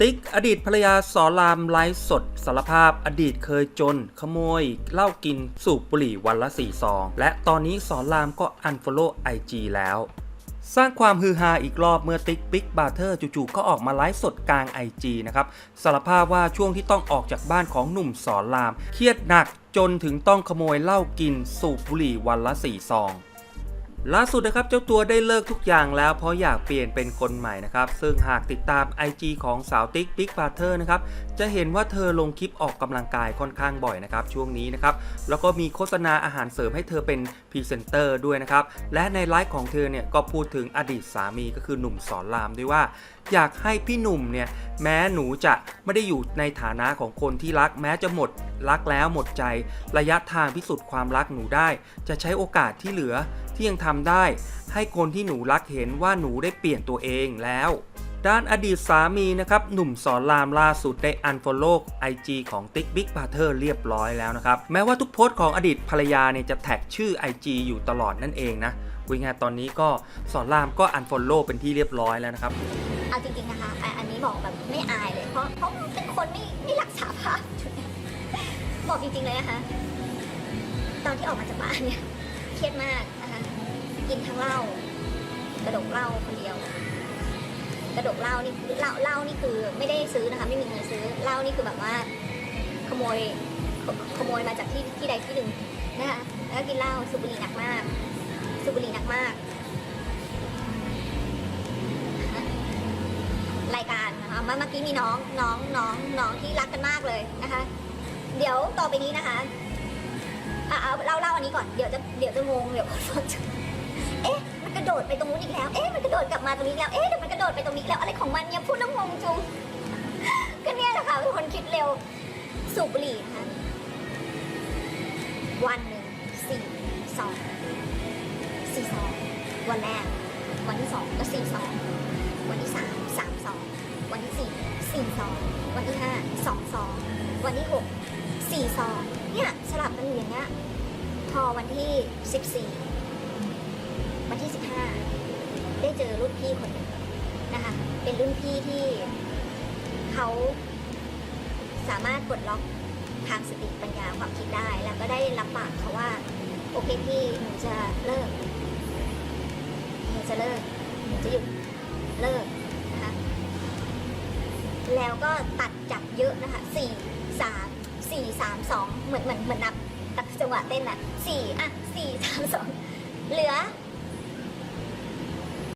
ติ๊กอดีตภรรยาสอรามไลฟ์สดสารภาพอดีตเคยจน ขโมยเหล้ากินสูบบุหรี่วันละ4ซอง และตอนนี้สอรามก็อันฟอลโล่ไอจแล้ว สร้างความฮือฮาอีกรอบเมื่อติ๊กบิ๊กบาร์เทอร์จู่ๆก็ออกมาไลฟ์สดกลาง IG นะครับสารภาพว่าช่วงที่ต้องออกจากบ้านของหนุ่มสอนราม เครียดหนักจนถึงต้องขโมยเหล้ากินสูบบุหรี่วันละ4ซอง ล่าสุดนะครับเจ้าตัวได้เลิกทุกอย่างแล้วเพราะอยากเปลี่ยนเป็นคนใหม่นะครับ ซึ่งหากติดตาม IG ของสาวติ๊กบิ๊กบาร์เทอร์นะครับจะเห็นว่าเธอลงคลิปออกกำลังกายค่อนข้างบ่อยนะครับช่วงนี้นะครับแล้วก็มีโฆษณาอาหารเสริมให้เธอเป็นพรีเซนเตอร์ด้วยนะครับและในไลฟ์ของเธอเนี่ยก็พูดถึงอดีตสามีก็คือหนุ่มสอนรามด้วยว่า อยากให้พี่หนุ่มเนี่ยแม้หนูจะไม่ได้อยู่ในฐานะของคนที่รักแม้จะหมดรักแล้วหมดใจ ระยะทางพิสูจน์ความรักหนูได้ จะใช้โอกาสที่เหลือที่ยังทำได้ ให้คนที่หนูรักเห็นว่าหนูได้เปลี่ยนตัวเองแล้ว ด้านอดีตสามีนะครับหนุ่มสอนรามล่าสุดได้อันฟอลโล่ไอจีของติ๊กบิ๊กบาเทอร์เรียบร้อยแล้วนะครับ แม้ว่าทุกโพสต์ของอดีตภรรยาเนี่ยจะแท็กชื่อ IG อยู่ตลอดนั่นเองนะวิงานตอนนี้ก็สอนรามก็อันฟอลโล่เป็นที่เรียบร้อยแล้วนะครับเอาจริงๆนะคะอะอันนี้บอกแบบไม่อายเลยเพราะเพราะเป็นคนไม่ไม่รักษาภาพบอกจริงๆเลยนะคะตอนที่ออกมาจากบ้านเนี่ยเครียดมาก กินทั้งเหล้ากระดกเหล้าคนเดียว กระดกเหล้านี่เหล้าเหล้านี่คือไม่ได้ซื้อนะคะ ไม่มีเงินซื้อเหล้านี่คือแบบว่าขโมยขขโมยมาจากที่ที่ใดที่หนึ่งนะคะแล้วกินเหล้าสูบบุหรี่หนักมากสูบบุหรี่หนักมาก รายการนะคะเมื่อเมื่อกี้มีน้องน้องน้องน้องที่รักกันมากเลยนะคะ เดี๋ยวต่อไปนี้นะคะอะเอาเล่าเล่าอันนี้ก่อนเดี๋ยวจะเดี๋ยวจะงงเดี๋ยวคนฟังจะ เอ๊ะ มันกระโดดไปตรงนู้นอีกแล้ว เอ๊ะ มันกระโดดกลับมาตรงนี้แล้ว เอ๊ะเดี๋ยวมันกระโดดไปตรงนี้แล้ว อะไรของมันเนี่ยพูดแล้วงงจุงก็เนี่ยแหละค่ะเป็นคนคิดเร็ว สูบบุหรี่นะคะวันหนึ่งสี่สองสี่สองวันแรก วันที่สองก็สี่สองวันที่สามสามสองวันที่สี่สี่สองวันที่ห้าสองสองวันที่หกสี่สองเนี่ยสลับกันอยู่อย่างเงี้ยพอวันที่สิบสี่วันที่สิบห้าได้ เจอรุ่นพี่คนหนึ่งนะคะ เป็นรุ่นพี่ที่เขาสามารถปลดล็อกทางสติปัญญาความคิดได้ แล้วก็ได้รับปากเขาว่า โอเคพี่หนูจะเลิกหนูจะเลิกหนูจะหยุดเลิกนะคะแล้วก็ตัดจากเยอะนะคะสี่สามสี่สามสองเหมือนเหมือนเหมือนนับตัดจังหวะเต้นอะสี่อะสี่สามสองเหลือ